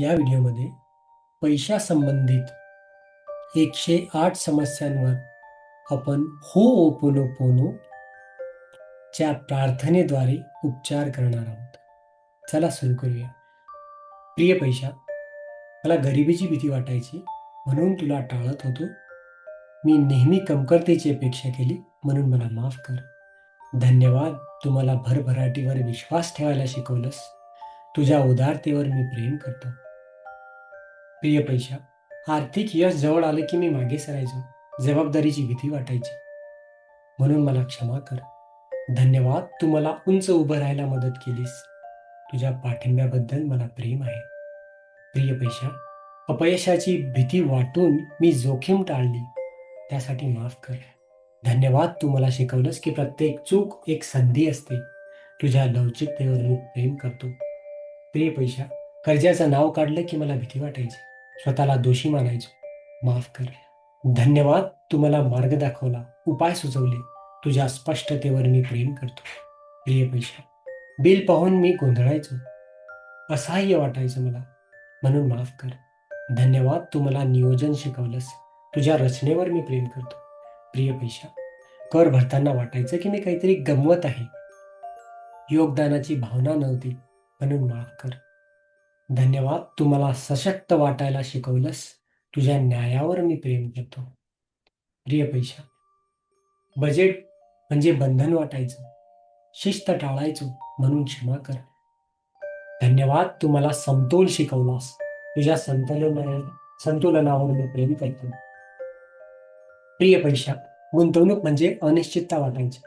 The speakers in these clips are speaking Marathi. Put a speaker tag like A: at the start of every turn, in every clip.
A: या व्हिडिओमध्ये पैशासंबंधित एकशे आठ समस्यांवर आपण हो ओपोनो पोनो च्या प्रार्थनेद्वारे उपचार करणार आहोत. चला सुरू करूया. प्रिय पैशा मला गरिबीची भीती वाटायची म्हणून तुला टाळत होतो. मी नेहमी कमतरतेची अपेक्षा केली म्हणून मला माफ कर. धन्यवाद तुम्हाला भरभराटीवर विश्वास ठेवायला शिकवलंस. तुझ्या उदारतेवर मी प्रेम करतो. प्रिय पैशा आर्थिक यश जवळ आलं की मी मागे सरायचो जबाबदारीची भीती वाटायची. म्हणून मला क्षमा कर. धन्यवाद तू मला उंच उभं राहायला मदत केलीस. तुझ्या पाठिंब्याबद्दल मला प्रेम आहे. प्रिय पैशा अपयशाची भीती वाटून मी जोखीम टाळली. त्यासाठी माफ कर. धन्यवाद तू मला शिकवलंस की प्रत्येक चूक एक संधी असते. तुझ्या लवचिकतेवर मी प्रेम करतो. प्रिय पैशा कर्जाचं नाव काढलं की मला भीती वाटायची. स्वतःला दोषी मानायचो. माफ कर. धन्यवाद तू मला मार्ग दाखवला. उपाय सुचवले. तुझ्या स्पष्टतेवर मी प्रेम करतो. प्रिय पैशा. बिल पाहून मी गोंधळायचो. असहाय्य वाटायचं मला. म्हणून माफ कर. धन्यवाद तू मला नियोजन शिकवलंस. तुझ्या रचनेवर मी प्रेम करतो. प्रिय पैशा कर भरताना वाटायचं की मी काहीतरी गमवत आहे. योगदानाची भावना नव्हती. म्हणून माफ कर. धन्यवाद. तू मला सशक्त वाटायला शिकवलंस. तुझ्या न्यायावर मी प्रेम करतो. प्रिय पैशा बजेट म्हणजे बंधन वाटायचं. शिस्त टाळायचो म्हणून क्षमा कर. धन्यवाद. तू मला समतोल शिकवलास. तुझ्या संतुलन संतुलनावर मी प्रेम करतो. प्रिय पैशा गुंतवणूक म्हणजे अनिश्चितता वाटायची.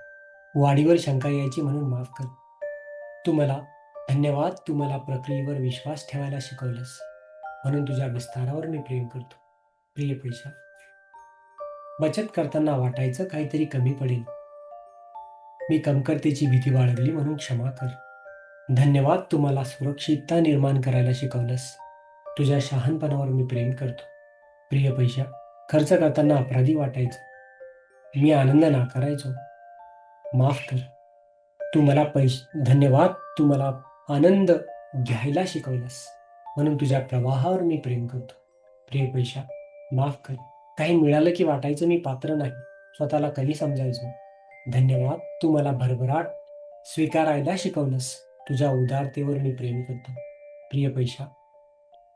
A: वाढीवर शंका यायची म्हणून माफ कर. तू मला धन्यवाद तू मला प्रक्रियेवर विश्वास ठेवायला शिकवलंस. म्हणून तुझ्या विस्तारावर मी प्रेम करतो. प्रिय पैशा बचत करताना वाटायचं काहीतरी कमी पडेल. मी कमकरतेची भीती बाळगली म्हणून क्षमा कर. धन्यवाद तुम्हाला सुरक्षितता निर्माण करायला शिकवलंस. तुझ्या शहाणपणावर मी प्रेम करतो. प्रिय पैशा खर्च करताना अपराधी वाटायचं. मी आनंद नाकारायचो. माफ कर. तू मला पैसे धन्यवाद तू मला आनंद घ्यायला शिकवलंस. म्हणून तुझ्या प्रवाहावर मी प्रेम करतो. प्रिय पैशा माफ कर. काही मिळालं की वाटायचं मी पात्र नाही. स्वतःला कमी समजायचो? धन्यवाद. तू मला भरभराट स्वीकारायला शिकवलंस. तुझ्या उदारतेवर मी प्रेम करतो. प्रिय पैशा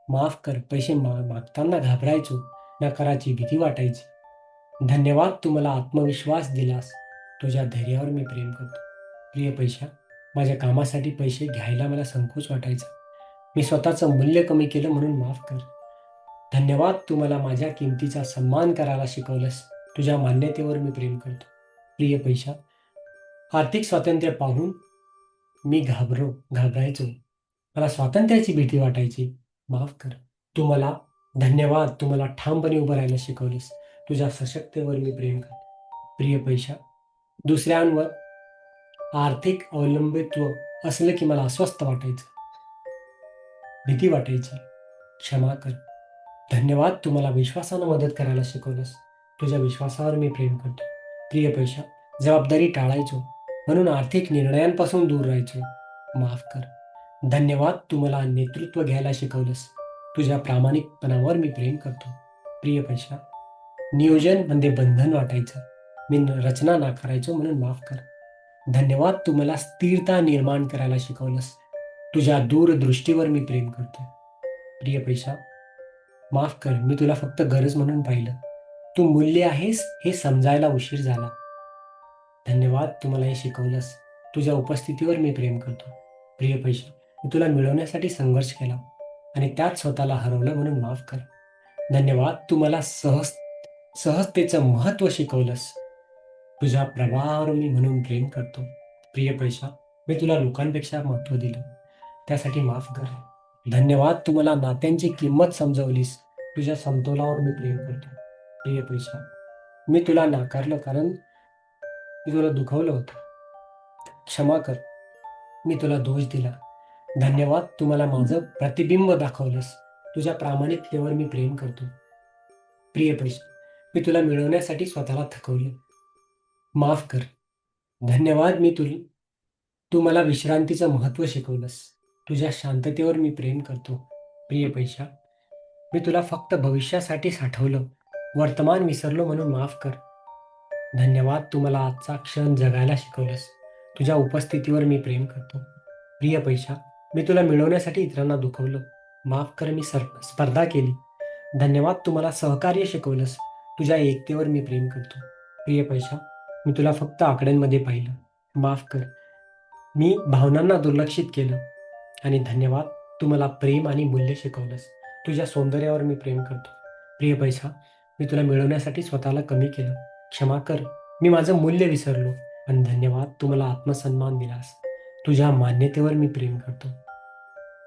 A: माफ कर. पैसे मा मागताना घाबरायचो. नकाराची भीती वाटायची. धन्यवाद. तू मला आत्मविश्वास दिलास. तुझ्या धैर्यावर मी प्रेम करतो. प्रिय पैशा माझ्या कामासाठी पैसे घ्यायला मला संकोच वाटायचा. मी स्वतःचं मूल्य कमी केलं म्हणून माफ कर. धन्यवाद तू मला माझ्या किमतीचा सन्मान करायला शिकवलंस. तुझ्या मान्यतेवर मी प्रेम करतो. प्रिय पैशा आर्थिक स्वातंत्र्य पाहून मी घाबरो घाबरायचो. मला स्वातंत्र्याची भीती वाटायची. माफ कर. तू मला धन्यवाद तू मला ठामपणे उभं राहायला शिकवलीस. तुझ्या सशक्तेवर मी प्रेम करतो. प्रिय पैशा दुसऱ्यांवर आर्थिक अवलंबित्व असलं की मला अस्वस्थ वाटायचं. भीती वाटायची. क्षमा कर. धन्यवाद तुम्हाला विश्वासानं मदत करायला शिकवलंस. तुझ्या विश्वासावर मी प्रेम करतो. प्रिय पैशा जबाबदारी टाळायचो. म्हणून आर्थिक निर्णयांपासून दूर राहायचो. माफ कर. धन्यवाद तू मला नेतृत्व घ्यायला शिकवलंस. तुझ्या प्रामाणिकपणावर मी प्रेम करतो. प्रिय पैशा नियोजन म्हणजे बंधन वाटायचं. मी रचना नाकारायचो म्हणून माफ कर. धन्यवाद तू मला स्थिरता निर्माण करायला शिकवलंस. तुझ्या दूरदृष्टीवर मी प्रेम करतो प्रिय पैशा माफ कर मी तुला फक्त गरज म्हणून पाहिलं. तू मूल्य आहेस हे समजायला उशीर झाला. धन्यवाद तू मला हे शिकवलंस. तुझ्या उपस्थितीवर मी प्रेम करतो. प्रिय पैशा मी तुला मिळवण्यासाठी संघर्ष केला आणि त्यात स्वतःला हरवलं म्हणून माफ कर. धन्यवाद तू मला सहज सहजतेचं महत्त्व शिकवलंस. तुझा प्रवाहावर मी म्हणून प्रेम करतो. प्रिय पैशा मी तुला लोकांपेक्षा महत्त्व दिलं. त्यासाठी माफ कर. धन्यवाद तू मला नात्यांची किंमत समजवलीस. तुझ्या समतोलावर मी प्रेम करतो. प्रिय पैशा मी तुला नाकारलं कारण मी तुला दुखवलं होतं. क्षमा कर. मी तुला दोष दिला. धन्यवाद तू मला माझं प्रतिबिंब दाखवलंस. तुझ्या प्रामाणिकतेवर मी प्रेम करतो. प्रिय पैशा मी तुला मिळवण्यासाठी स्वतःला थकवलं. माफ कर. धन्यवाद मी तुल तू मला विश्रांतीचं महत्त्व शिकवलंस. तुझ्या शांततेवर मी प्रेम करतो. प्रिय पैशा मी तुला फक्त भविष्यासाठी साठवलं. वर्तमान विसरलो म्हणून माफ कर. धन्यवाद तू मला आजचा क्षण जगायला शिकवलंस. तुझ्या उपस्थितीवर मी प्रेम करतो. प्रिय पैशा मी तुला मिळवण्यासाठी इतरांना दुखवलं. माफ कर मी सर स्पर्धा केली. धन्यवाद तू मला सहकार्य शिकवलंस. तुझ्या एकतेवर मी प्रेम करतो. प्रिय पैशा मी तुला फक्त आकड्यांमध्ये पाहिलं. माफ कर. मी भावनांना दुर्लक्षित केलं. आणि धन्यवाद तू मला प्रेम आणि मूल्य शिकवलंस. तुझ्या सौंदर्यावर मी प्रेम करतो. प्रिय पैसा मी तुला मिळवण्यासाठी स्वतःला कमी केलं. क्षमा कर. मी माझं मूल्य विसरलो. पण धन्यवाद तू मला आत्मसन्मान दिलास. तुझ्या मान्यतेवर मी प्रेम करतो.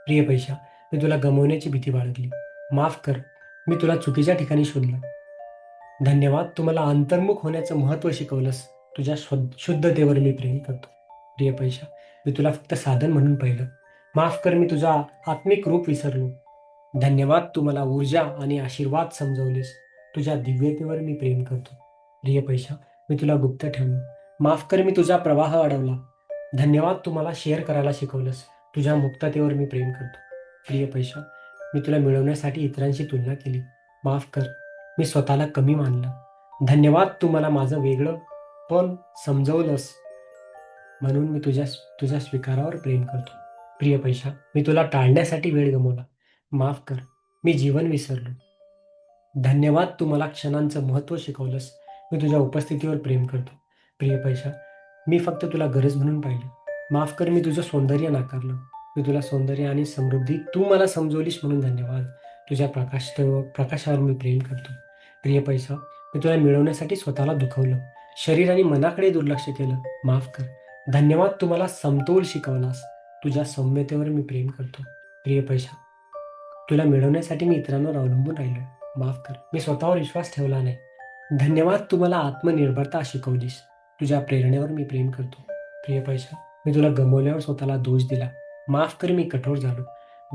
A: प्रिय पैशा मी तुला गमवण्याची भीती बाळगली. माफ कर. मी तुला चुकीच्या ठिकाणी शोधलं. धन्यवाद. तू मला अंतर्मुख होण्याचं महत्त्व शिकवलंस. तुझ्या शुद्धतेवर मी प्रेम करतो. प्रिय पैशा मी तुला फक्त साधन म्हणून पाहिलं. माफ कर मी तुझा आत्मिक रूप विसरलो. धन्यवाद तू मला ऊर्जा आणि आशीर्वाद समजवलेस. तुझ्या दिव्यतेवर मी प्रेम करतो. प्रिय पैशा मी तुला गुप्त ठेवलं. माफ कर मी तुझा प्रवाह अडवला. धन्यवाद तू मला शेअर करायला शिकवलंस. तुझ्या मुक्ततेवर मी प्रेम करतो. प्रिय पैशा मी तुला मिळवण्यासाठी इतरांशी तुलना केली. माफ कर. मी स्वतःला कमी मानलं. धन्यवाद तू मला माझं वेगळं पण समजवलंस म्हणून मी तुझ्या तुझ्या स्वीकारावर प्रेम करतो. प्रिय पैशा मी तुला टाळण्यासाठी वेळ गमवला. माफ कर मी जीवन विसरलो. धन्यवाद तू मला क्षणांचं महत्त्व शिकवलंस. मी तुझ्या उपस्थितीवर प्रेम करतो. प्रिय पैशा मी फक्त तुला गरज म्हणून पाहिलं. माफ कर मी तुझं सौंदर्य नाकारलं. मी तुला सौंदर्य आणि समृद्धी तू मला समजवलीस म्हणून धन्यवाद. तुझ्या प्रकाश प्रकाशावर मी प्रेम करतो. प्रिय पैसा मी तुला मिळवण्यासाठी स्वतःला दुखवलं. शरीर आणि मनाकडे दुर्लक्ष केलं. माफ कर. धन्यवाद तुम्हाला समतोल शिकवलास. तुझ्या सौम्यतेवर मी प्रेम करतो. प्रिय पैसा तुला मिळवण्यासाठी मी इतरांवर अवलंबून राहिलो माफ कर. मी स्वतःवर विश्वास ठेवला नाही. धन्यवाद तू मला आत्मनिर्भरता शिकवलीस. तुझ्या प्रेरणेवर मी प्रेम करतो. प्रिय पैसा मी तुला गमवल्यावर स्वतःला दोष दिला. माफ कर मी कठोर झालो.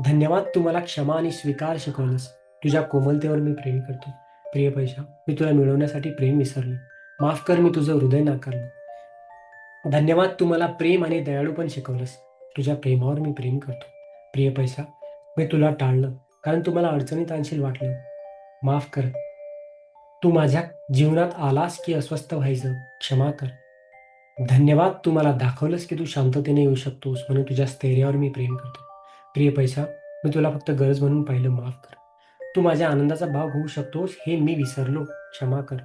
A: धन्यवाद तू मला क्षमा आणि स्वीकार शिकवलंस. तुझ्या कोमलतेवर मी प्रेम करतो. प्रिय पैसा मी तुला मिळवण्यासाठी प्रेम विसरलो. माफ कर मी तुझं हृदय नाकारलं. धन्यवाद तू मला प्रेम आणि दयाळू पण शिकवलंस. तुझ्या प्रेमावर मी प्रेम करतो. प्रिय पैसा मी तुला टाळलं कारण तुम्हाला मला अडचणीत आणशील वाटलं. माफ कर. तू माझ्या जीवनात आलास की अस्वस्थ व्हायचं क्षमा कर. धन्यवाद तू मला दाखवलंस की तू शांततेने येऊ शकतोस म्हणून तुझ्या स्थैर्यावर मी प्रेम करतो. प्रिय पैसा मी तुला फक्त गरज म्हणून पाहिलं माफ कर. तू माझ्या आनंदाचा भाग होऊ शकतोस हे मी विसरलो. क्षमा कर.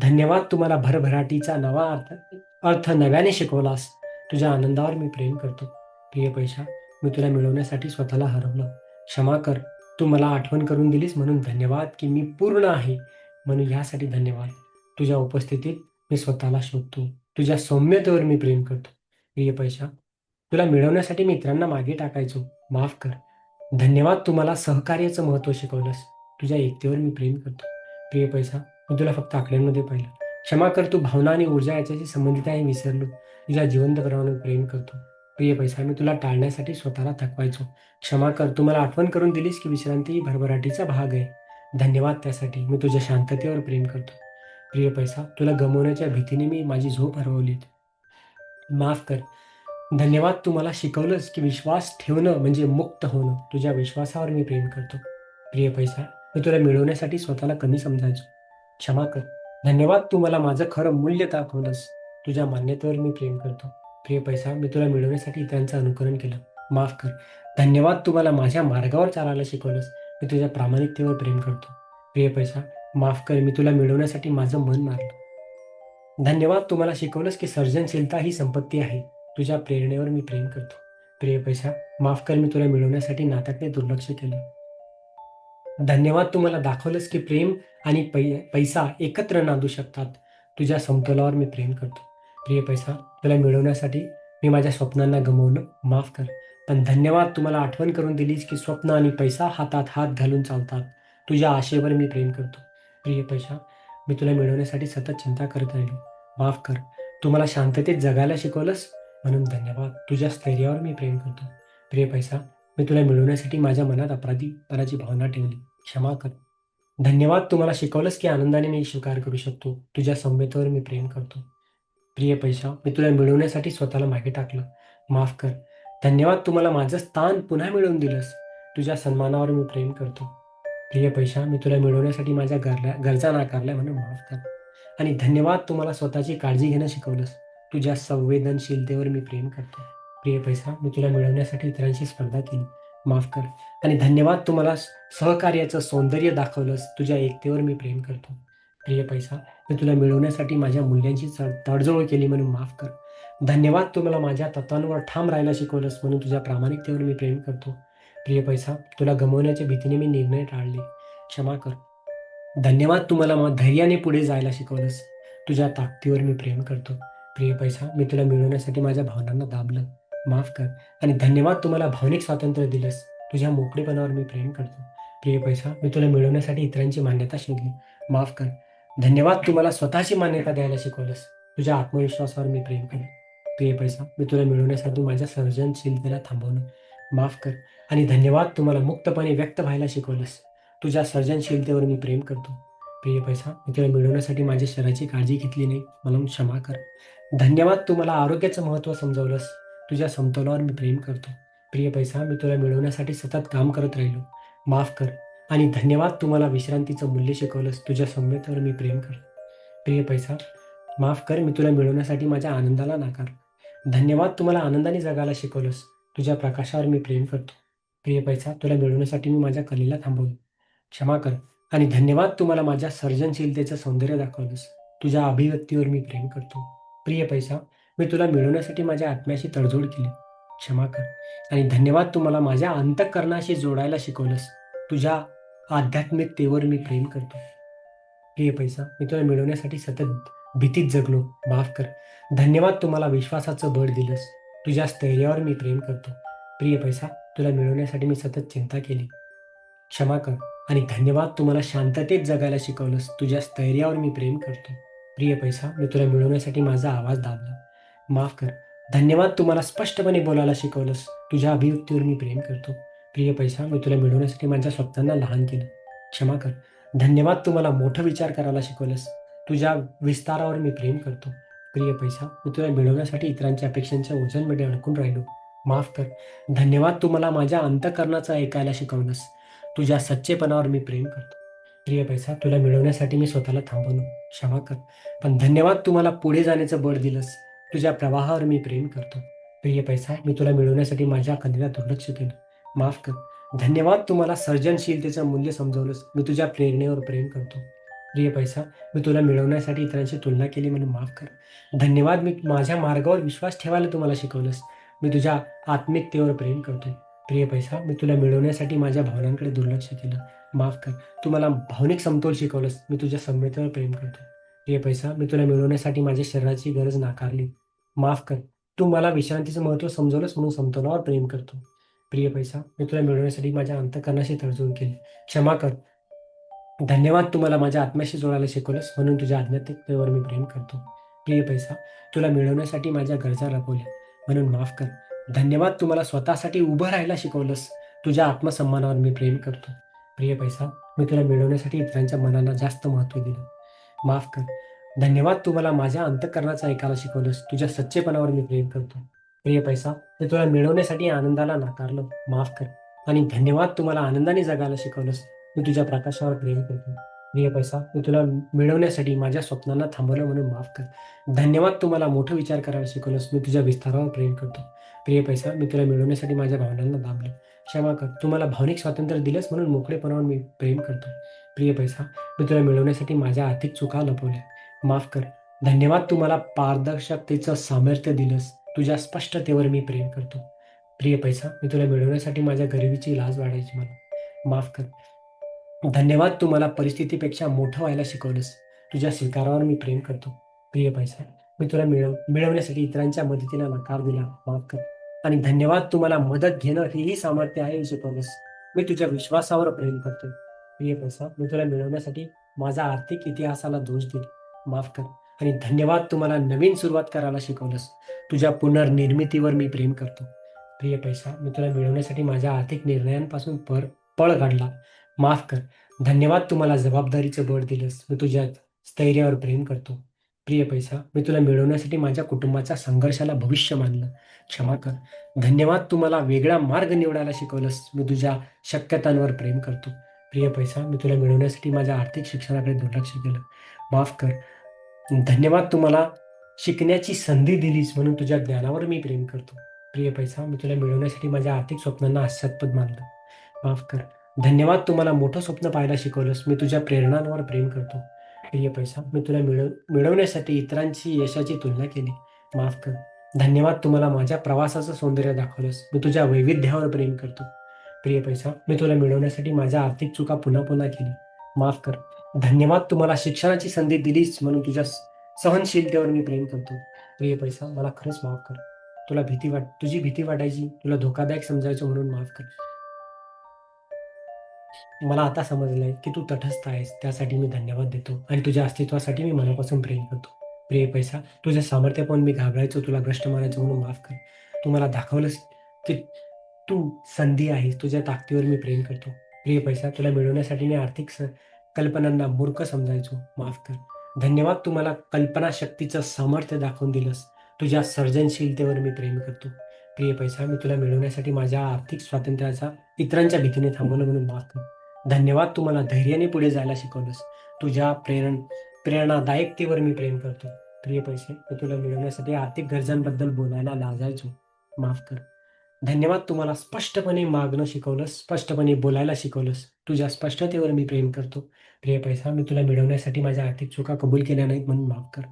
A: धन्यवाद तू मला भरभराटीचा नवा अर्थ अर्थ नव्याने शिकवलास. तुझ्या आनंदावर मी प्रेम करतो. प्रिय पैसा मी तुला मिळवण्यासाठी स्वतःला हरवलं. क्षमा कर. तू मला आठवण करून दिलीस म्हणून धन्यवाद की मी पूर्ण आहे म्हणून ह्यासाठी धन्यवाद. तुझ्या उपस्थितीत मी स्वतःला शोधतो. तुझ्या सौम्यतेवर मी प्रेम करतो. प्रिय पैसा तुला मिळवण्यासाठी मी इतरांना मागे टाकायचो. माफ कर. धन्यवाद तुम्हाला सहकार्याचं महत्त्व शिकवलंस. तुझ्या एकतेवर मी प्रेम करतो. प्रिय पैसा मी तुला फक्त आकड्यांमध्ये पाहिलं. क्षमा कर तू भावना आणि ऊर्जा याच्याशी संबंधित आहे विसरलो. तुझ्या जिवंत प्रमाणे प्रेम करतो. प्रिय पैसा मी तुला टाळण्यासाठी स्वतःला थकवायचो. क्षमा कर तू मला आठवण करून दिलीस की विश्रांती ही भरभराटीचा भाग आहे. धन्यवाद त्यासाठी मी तुझ्या शांततेवर प्रेम करतो. प्रिय पैसा तुला गमवण्याच्या भीतीने मी माझी झोप हरवली. माफ कर धन्यवाद तू मला शिकवलंस की विश्वास ठेवणं म्हणजे मुक्त होणं. तुझ्या विश्वासावर मी प्रेम करतो. प्रिय पैसा मी तुला मिळवण्यासाठी स्वतःला कमी समजायचो. क्षमा कर. धन्यवाद तू मला माझं खरं मूल्य दाखवलंस. तुझ्या मान्यतेवर मी प्रेम करतो. प्रिय पैसा मी तुला मिळवण्यासाठी इतरांचं अनुकरण केलं. माफ कर. धन्यवाद तू मला माझ्या मार्गावर चालायला शिकवलंस. मी तुझ्या प्रामाणिकतेवर प्रेम करतो. प्रिय पैसा माफ कर. मी तुला मिळवण्यासाठी माझं मन मारलं. धन्यवाद तू मला शिकवलंस की सर्जनशीलता ही संपत्ती आहे. तुझ्या प्रेरणेवर मी प्रेम करतो. प्रिय पैसा माफ कर मी तुला मिळवण्यासाठी नात्याकडे दुर्लक्ष केलं. धन्यवाद तू मला दाखवलंस की प्रेम आणि पै पैसा एकत्र नांदू शकतात. तुझ्या समतोलावर मी प्रेम करतो. प्रिय पैसा तुला मिळवण्यासाठी मी माझ्या स्वप्नांना गमवलं माफ कर. पण धन्यवाद तुम्हाला आठवण करून दिलीस की स्वप्न आणि पैसा हातात हात घालून चालतात. तुझ्या आशेवर मी प्रेम करतो. प्रिय पैसा मी तुला मिळवण्यासाठी सतत चिंता करत राहिलो. माफ कर तू मला शांततेत जगायला शिकवलंस. म्हणून धन्यवाद. तुझ्या स्थैर्यावर मी प्रेम करतो. प्रिय पैसा मी तुला मिळवण्यासाठी माझ्या मनात अपराधीपणाची भावना ठेवली. क्षमा कर. धन्यवाद. तुम्हाला शिकवलंस की आनंदाने मी स्वीकार करू शकतो. तुझ्या संवेदवर मी प्रेम करतो. प्रिय पैसा मी तुला मिळवण्यासाठी स्वतःला मागे टाकलं. माफ कर. धन्यवाद. तुम्हाला माझं स्थान पुन्हा मिळवून दिलंस. तुझ्या सन्मानावर मी प्रेम करतो. प्रिय पैसा मी तुला मिळवण्यासाठी माझ्या गरल्या गरजा नाकारल्या म्हणून माफ कर. आणि धन्यवाद. तुम्हाला स्वतःची काळजी घेणं शिकवलंस. तुझ्या संवेदनशीलतेवर मी प्रेम करतो. प्रिय पैसा मी तुला मिळवण्यासाठी इतरांशी स्पर्धा केली. माफ कर. आणि धन्यवाद तुम्हाला सहकार्याचं सौंदर्य दाखवलंस. तुझ्या एकतेवर मी प्रेम करतो. प्रिय पैसा मी तुला मिळवण्यासाठी माझ्या मूल्यांची तडजोड केली म्हणून माफ कर. धन्यवाद तू मला माझ्या तत्वांवर ठाम राहायला शिकवलंस म्हणून तुझ्या प्रामाणिकतेवर मी प्रेम करतो. प्रिय पैसा तुला गमवण्याच्या भीतीने मी निर्णय टाळले. क्षमा कर. धन्यवाद तू मला मग धैर्याने पुढे जायला शिकवलंस. तुझ्या ताकदीवर मी प्रेम करतो. प्रिय पैसा मी तुला मिळवण्यासाठी माझ्या भावनांना दाबलं. माफ कर आणि धन्यवाद तुम्हाला भावनिक स्वातंत्र्य दिलंस. तुझ्या मोकळेपणावर मी प्रेम करतो. प्रिय पैसा मी तुला मिळवण्यासाठी इतरांची मान्यता शोधली. माफ कर. धन्यवाद तू मला स्वतःची मान्यता द्यायला शिकवलंस. तुझ्या आत्मविश्वासावर मी प्रेम करेन प्रिय पैसा मी तुला मिळवण्यासाठी माझ्या सर्जनशीलतेला थांबवणं माफ कर आणि धन्यवाद तुम्हाला मुक्तपणे व्यक्त व्हायला शिकवलंस. तुझ्या सर्जनशीलतेवर मी प्रेम करतो. प्रिय पैसा मी तुला मिळवण्यासाठी माझ्या शरीराची काळजी घेतली नाही. म्हणून क्षमा कर. धन्यवाद तू मला आरोग्याचं महत्त्व समजवलंस. तुझ्या समतोलावर मी प्रेम करतो. प्रिय पैसा मी तुला मिळवण्यासाठी सतत काम करत राहिलो. माफ कर आणि धन्यवाद तू मला विश्रांतीचं मूल्य शिकवलंस. तुझ्या संवेदवर मी प्रेम कर प्रिय पैसा माफ कर मी तुला मिळवण्यासाठी माझ्या आनंदाला नाकार. धन्यवाद तू मला आनंदाने जगायला शिकवलंस. तुझ्या प्रकाशावर मी प्रेम करतो. प्रिय पैसा तुला मिळवण्यासाठी मी माझ्या कलेला थांबवलो क्षमा कर आणि धन्यवाद तू मला माझ्या सर्जनशीलतेचं सौंदर्य दाखवलंस. तुझ्या अभिव्यक्तीवर मी प्रेम करतो. प्रिय पैसा मी तुला मिळवण्यासाठी माझ्या आत्म्याशी तडजोड केली. क्षमा कर. आणि धन्यवाद तुम्हाला माझ्या अंतःकरणाशी जोडायला शिकवलंस. तुझ्या आध्यात्मिकतेवर मी प्रेम करतो. प्रिय पैसा मी तुला मिळवण्यासाठी सतत भीतीत जगलो. माफ कर. धन्यवाद तुम्हाला विश्वासाचं बळ दिलंस. तुझ्या स्थैर्यावर मी प्रेम करतो. प्रिय पैसा तुला मिळवण्यासाठी मी सतत चिंता केली. क्षमा कर. आणि धन्यवाद तुम्हाला शांततेत जगायला शिकवलंस. तुझ्या स्थैर्यावर मी प्रेम करतो. प्रिय पैसा मी तुला मिळवण्यासाठी माझा आवाज दाबला. माफ कर. धन्यवाद तू मला स्पष्टपणे बोलायला शिकवलंस. तुझ्या अभिव्यक्तीवर मी प्रेम करतो. प्रिय पैसा मी तुला मिळवण्यासाठी माझ्या स्वप्नांना लहान केलं. क्षमा कर. धन्यवाद तू मला मोठं विचार करायला शिकवलंस. तुझ्या विस्तारावर मी प्रेम करतो. प्रिय पैसा मी तुला मिळवण्यासाठी इतरांच्या अपेक्षांच्या ओझनमध्ये अडकून राहिलो. माफ कर. धन्यवाद तू मला माझ्या अंतकरणाचं ऐकायला शिकवलंस. तुझ्या सच्चेपणावर मी प्रेम करतो. प्रिय पैसा तुला मिळवण्यासाठी मी स्वतःला थांबवलो. क्षमा कर. पण धन्यवाद तू मला पुढे जाण्याचं बळ दिलंस. तुझ्या प्रवाहावर मी प्रेम करतो. प्रिय पैसा मी तुला मिळवण्यासाठी माझ्या कलेला दुर्लक्ष केलं. माफ कर. धन्यवाद तुम्हाला सर्जनशीलतेचं मूल्य समजवलंस. मी तुझ्या प्रेरणेवर प्रेम करतो. प्रिय पैसा मी तुला मिळवण्यासाठी इतरांशी तुलना केली म्हणून माफ कर. धन्यवाद मी माझ्या मार्गावर विश्वास ठेवायला तुम्हाला शिकवलंस. मी तुझ्या आत्मिकतेवर प्रेम करतोय. प्रिय पैसा मी तुला मिळवण्यासाठी माझ्या भावनांकडे दुर्लक्ष केलं. माफ कर. तू मला भावनिक समतोल शिकवलंस. मी तुझ्या समृद्धीवर प्रेम करतो प्रिय पैसा मी तुला मिळवण्यासाठी माझ्या शरीराची गरज नाकारली. माफ कर. तू मला विश्रांतीचं महत्त्व समजवलंस म्हणून समतोलावर प्रेम करतो. प्रिय पैसा मी तुला मिळवण्यासाठी माझ्या अंतकरणाशी तडजोड केली. क्षमा कर. धन्यवाद तू मला माझ्या आत्म्याशी जोडायला शिकवलंस म्हणून तुझ्या आध्यात्मिकतेवर मी प्रेम करतो. प्रिय पैसा तुला मिळवण्यासाठी माझ्या गरजा लपवल्या म्हणून माफ कर. धन्यवाद तू मला स्वतःसाठी उभं राहायला शिकवलंस. तुझ्या आत्मसन्मानावर मी प्रेम करतो. प्रिय पैसा मी तुला मिळवण्यासाठी इतरांच्या मनाला जास्त महत्त्व दिलं. माफ कर. धन्यवाद तू मला माझ्या अंतकरणाचं ऐकायला शिकवलंस. तुझ्या सच्चेपणावर मी प्रेम करतो. प्रिय पैसा मी तुला मिळवण्यासाठी आनंदाला नाकारलं. माफ कर. आणि धन्यवाद तुम्हाला आनंदाने जगायला शिकवलंस. मी तुझ्या प्रकाशावर प्रेम करतो. प्रिय पैसा मी तुला मिळवण्यासाठी माझ्या स्वप्नांना थांबवलं म्हणून माफ कर. धन्यवाद तू मला मोठं विचार करायला शिकवलंस. मी तुझ्या विस्तारावर प्रेम करतो. प्रिय पैसा मी तुला मिळवण्यासाठी माझ्या भावनांना दाबलं. क्षमा कर. तू मला भावनिक स्वातंत्र्य दिलंस म्हणून मोकळेपणावर मी प्रेम करतो. प्रिय पैसा मी तुला मिळवण्यासाठी माझ्या आर्थिक चुका लपवल्या माफ कर. धन्यवाद तू मला पारदर्शकतेचं सामर्थ्य दिलंस. तुझ्या स्पष्टतेवर मी प्रेम करतो. प्रिय पैसा मी तुला मिळवण्यासाठी माझ्या गरिबीची लाज वाढायची मला. माफ कर. धन्यवाद तू मला परिस्थितीपेक्षा मोठं व्हायला शिकवलंस. तुझ्या स्वीकारावर मी प्रेम करतो. प्रिय पैसा मी तुला मिळव मिळवण्यासाठी इतरांच्या मदतीला नकार दिला. माफ कर. आणि धन्यवाद तुम्हाला मदत घेणं हेही सामर्थ्य आहे येशू शिकवलंस मी तुझ्या विश्वासावर प्रेम करतोय. प्रिय पैसा मी तुला मिळवण्यासाठी माझा आर्थिक इतिहासाला दोष दिला माफ कर. आणि धन्यवाद तू मला नवीन सुरुवात करायला शिकवलंस. तुझ्या पुनर्निर्मितीवर मी प्रेम करतो. प्रिय पैसा मी तुला मिळवण्यासाठी माझ्या आर्थिक निर्णयांपासून पर पळ काढला. माफ कर. धन्यवाद तू मला जबाबदारीचं बळ दिलंस. मी तुझ्या स्थैर्यावर प्रेम करतो. प्रिय पैसा मी तुला मिळवण्यासाठी माझ्या कुटुंबाच्या संघर्षाला भविष्य मानलं. क्षमा कर. धन्यवाद तुम्हाला वेगळा मार्ग निवडायला शिकवलंस. मी तुझ्या शक्यतांवर प्रेम करतो. प्रिय पैसा मी तुला मिळवण्यासाठी माझ्या आर्थिक शिक्षणाकडे दुर्लक्ष केलं. माफ कर. धन्यवाद तुम्हाला शिकण्याची संधी दिलीस म्हणून तुझ्या ज्ञानावर मी प्रेम करतो. प्रिय पैसा मी तुला मिळवण्यासाठी माझ्या आर्थिक स्वप्नांना हास्यास्पद मानलं. माफ कर. धन्यवाद तुम्हाला मोठं स्वप्न पाहायला शिकवलंस. मी तुझ्या प्रेरणांवर प्रेम करतो. प्रिय पैसा. मी तुला मिळव मिळवण्यासाठी इतरांची यशाची तुलना केली. माफ कर. धन्यवाद तू मला माझ्या प्रवासाचं सौंदर्य दाखवलंस. मी तुझ्या वैविध्यावर प्रेम करतो. प्रिय पैसा मी तुला मिळवण्यासाठी माझ्या आर्थिक चुका पुन्हा पुन्हा केली. माफ कर. धन्यवाद तू मला शिक्षणाची संधी दिलीस म्हणून तुझ्या सहनशीलतेवर मी प्रेम करतो. प्रिय पैसा मला खरंच माफ कर. तुला भीती वाट तुझी भीती वाटायची. तुला धोकादायक समजायचं म्हणून माफ कर. मला आता समजलंय की तू तटस्थ आहेस त्यासाठी मी धन्यवाद देतो आणि तुझ्या अस्तित्वासाठी मी मनापासून प्रेम करतो. प्रिय पैसा तुझं सामर्थ्य पाहून मी घाबरायचो तुला भ्रष्ट मारायचो म्हणून माफ कर. तू मला दाखवलंस की तू संधी आहेस तुझ्या ताकदीवर मी प्रेम करतो. प्रिय पैसा तुला मिळवण्यासाठी मी आर्थिक स कल्पनांना मूर्ख समजायचो. माफ कर. धन्यवाद तू मला कल्पना शक्तीचं सामर्थ्य दाखवून दिलंस. तुझ्या सर्जनशीलतेवर मी प्रेम करतो. प्रिय पैसा मी तुला मिळवण्यासाठी माझ्या आर्थिक स्वातंत्र्याचा इतरांच्या भीतीने थांबवलं म्हणून माफ कर. धन्यवाद तू मला धैर्याने पुढे जायला शिकवलंस. तुझ्या प्रेरण प्रेरणादायकतेवर मी प्रेम करतो. प्रिय पैसे मी तुला मिळवण्यासाठी आर्थिक गरजांबद्दल बोलायला लाजायचो. माफ कर. धन्यवाद तुम्हाला स्पष्टपणे मागणं शिकवलंस स्पष्टपणे बोलायला शिकवलंस. तुझ्या स्पष्टतेवर मी प्रेम करतो. प्रिय पैसा मी तुला मिळवण्यासाठी माझ्या आर्थिक चुका कबूल केल्या नाहीत म्हणून माफ कर.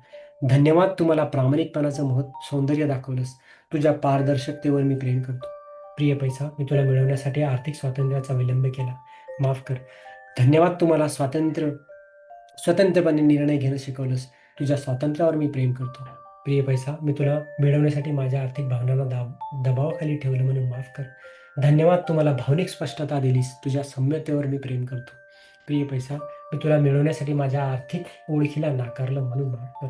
A: धन्यवाद तू मला प्रामाणिकपणाचं महत् सौंदर्य दाखवलंस. तुझ्या पारदर्शकतेवर मी प्रेम करतो. प्रिय पैसा मी तुला मिळवण्यासाठी आर्थिक स्वातंत्र्याचा विलंब केला. माफ कर. धन्यवाद तुम्हाला स्वातंत्र्य स्वतंत्रपणे निर्णय घेणं शिकवलंस. तुझ्या स्वातंत्र्यावर मी प्रेम करतो. प्रिय पैसा मी तुला मिळवण्यासाठी माझ्या आर्थिक भावनांना दाब दबावाखाली ठेवलं म्हणून माफ कर. धन्यवाद तुम्हाला भावनिक स्पष्टता दिलीस. तुझ्या सम्यतेवर मी प्रेम करतो. प्रिय पैसा मी तुला मिळवण्यासाठी माझ्या आर्थिक ओळखीला नाकारलं म्हणून माफ कर.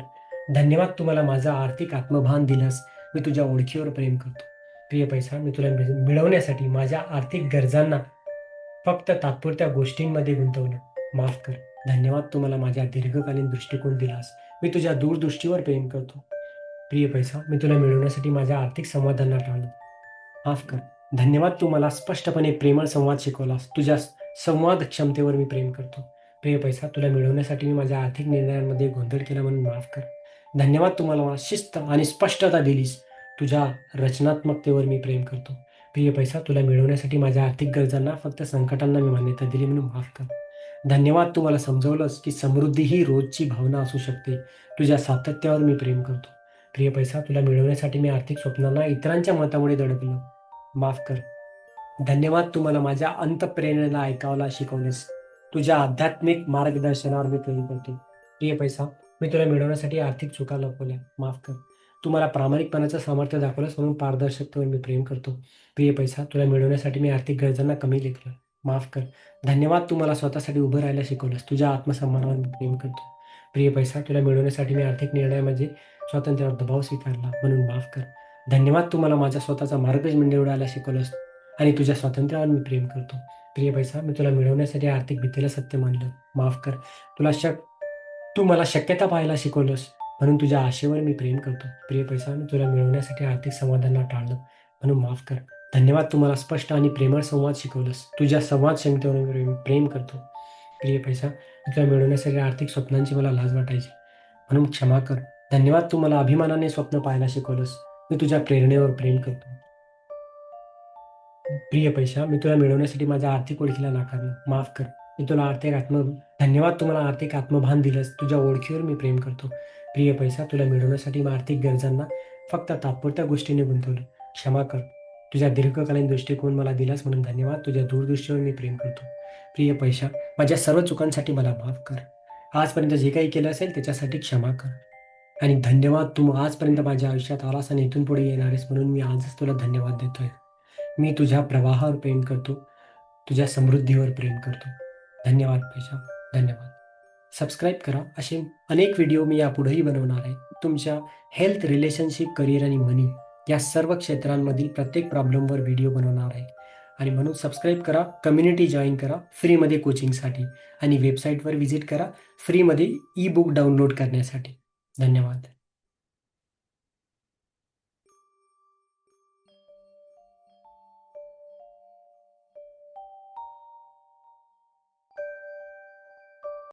A: धन्यवाद तुम्हाला माझा आर्थिक आत्मभान दिलंस. मी तुझ्या ओळखीवर प्रेम करतो. प्रिय पैसा मी तुला मिळवण्यासाठी माझ्या आर्थिक गरजांना फक्त तात्पुरत्या गोष्टींमध्ये गुंतवलं. माफ कर. धन्यवाद तू मला माझ्या दीर्घकालीन दृष्टिकोन दिलास. मी तुझ्या दूरदृष्टीवर प्रेम करतो. प्रिय पैसा मी तुला मिळवण्यासाठी माझ्या आर्थिक संवादांना टाळलो माफ कर. धन्यवाद तू मला स्पष्टपणे प्रेमळ संवाद शिकवलास. तुझ्या संवाद क्षमतेवर मी प्रेम करतो. प्रिय पैसा तुला मिळवण्यासाठी मी माझ्या आर्थिक निर्णयांमध्ये गोंधळ केला म्हणून माफ कर. धन्यवाद तू मला शिस्त आणि स्पष्टता दिलीस. तुझ्या रचनात्मकतेवर मी प्रेम करतो. प्रिय पैसा तुला मिळवण्यासाठी माझ्या आर्थिक गरजांना फक्त संकटांना मी मान्यता दिली म्हणून माफ कर. धन्यवाद तू मला समजवलंस की समृद्धी ही रोजची भावना असू शकते. तुझ्या सातत्यावर मी प्रेम करतो. प्रिय पैसा तुला मिळवण्यासाठी मी आर्थिक स्वप्नांना इतरांच्या मतामुळे दडपलो. माफ कर. धन्यवाद तू मला माझ्या अंतप्रेरणेला ऐकावला शिकवलेस. तुझ्या आध्यात्मिक मार्गदर्शनावर मी प्रेम करते. प्रिय पैसा मी तुला मिळवण्यासाठी आर्थिक चुका लपवल्या. माफ कर. तू मला प्रामाणिकपणाचं सामर्थ्य दाखवलंस म्हणून पारदर्शकतेवर मी प्रेम करतो. प्रिय पैसा तुला मिळवण्यासाठी मी आर्थिक गरजांना कमी लेखलं. माफ कर. धन्यवाद तू मला स्वतःसाठी उभं राहायला शिकवलंस. तुझ्या आत्मसन्मानावर मी प्रेम करतो. प्रिय पैसा तुला मिळवण्यासाठी मी आर्थिक निर्णयामध्ये स्वातंत्र्यावर दबाव स्वीकारला. म्हणून माफ कर. धन्यवाद तू मला माझा स्वतःचा मार्ग निवडायला शिकवलंस आणि तुझ्या स्वातंत्र्यावर मी प्रेम करतो. प्रिय पैसा मी तुला मिळवण्यासाठी आर्थिक भीतीला सत्य मानलं. माफ कर. तुला शक तू मला शक्यता पाहायला शिकवलंस. म्हणून तुझ्या आशेवर मी प्रेम करतो. प्रिय पैसा मी तुला मिळवण्यासाठी आर्थिक संवादांना टाळलं. म्हणून माफ कर. धन्यवाद तुम्हाला स्पष्ट आणि प्रेमळ संवाद शिकवलंस. तुझ्या संवाद क्षमतेवर मी प्रेम करतो. प्रिय पैसा तुला मिळवण्यासाठी आर्थिक स्वप्नांची मला लाज वाटायची. म्हणून क्षमा कर. धन्यवाद तू मला अभिमानाने स्वप्न पाहायला शिकवलंस. मी तुझ्या प्रेरणेवर प्रेम करतो. प्रिय पैसा मी तुला मिळवण्यासाठी माझ्या आर्थिक ओळखीला नाकारलं. माफ कर. मी तुला आर्थिक आत्म धन्यवाद तुम्हाला आर्थिक आत्मभान दिलंस. तुझ्या ओळखीवर मी प्रेम करतो. प्रिय पैसा तुला मिळवण्यासाठी मी आर्थिक गरजांना फक्त तात्पुरत्या गोष्टीने गुंतवलं. क्षमा कर. तुझ्या दीर्घकालीन दृष्टिकोन मला दिलास म्हणून धन्यवाद. तुझ्या दूरदृष्टीवर मी प्रेम करतो. प्रिय पैसा माझ्या सर्व चुकांसाठी मला माफ कर. आजपर्यंत जे काही केलं असेल त्याच्यासाठी क्षमा कर. आणि धन्यवाद तू आजपर्यंत माझ्या आयुष्यात आलास आणि इथून पुढे येणार आहेस म्हणून मी आजच तुला धन्यवाद देतोय. मी तुझ्या प्रवाहावर प्रेम करतो. तुझ्या समृद्धीवर प्रेम करतो. धन्यवाद पैसा. धन्यवाद. सबस्क्राईब करा. असे अनेक व्हिडिओ मी यापुढेही बनवणार आहे. तुमच्या हेल्थ रिलेशनशिप करिअर आणि मनी या सर्व क्षेत्रांमधील प्रत्येक प्रॉब्लेमवर व्हिडिओ बनवणार आहे. आणि म्हणून सबस्क्राईब करा कम्युनिटी जॉईन करा फ्रीमध्ये कोचिंगसाठी आणि वेबसाईटवर व्हिजिट करा फ्रीमध्ये ई बुक डाउनलोड करण्यासाठी. धन्यवाद.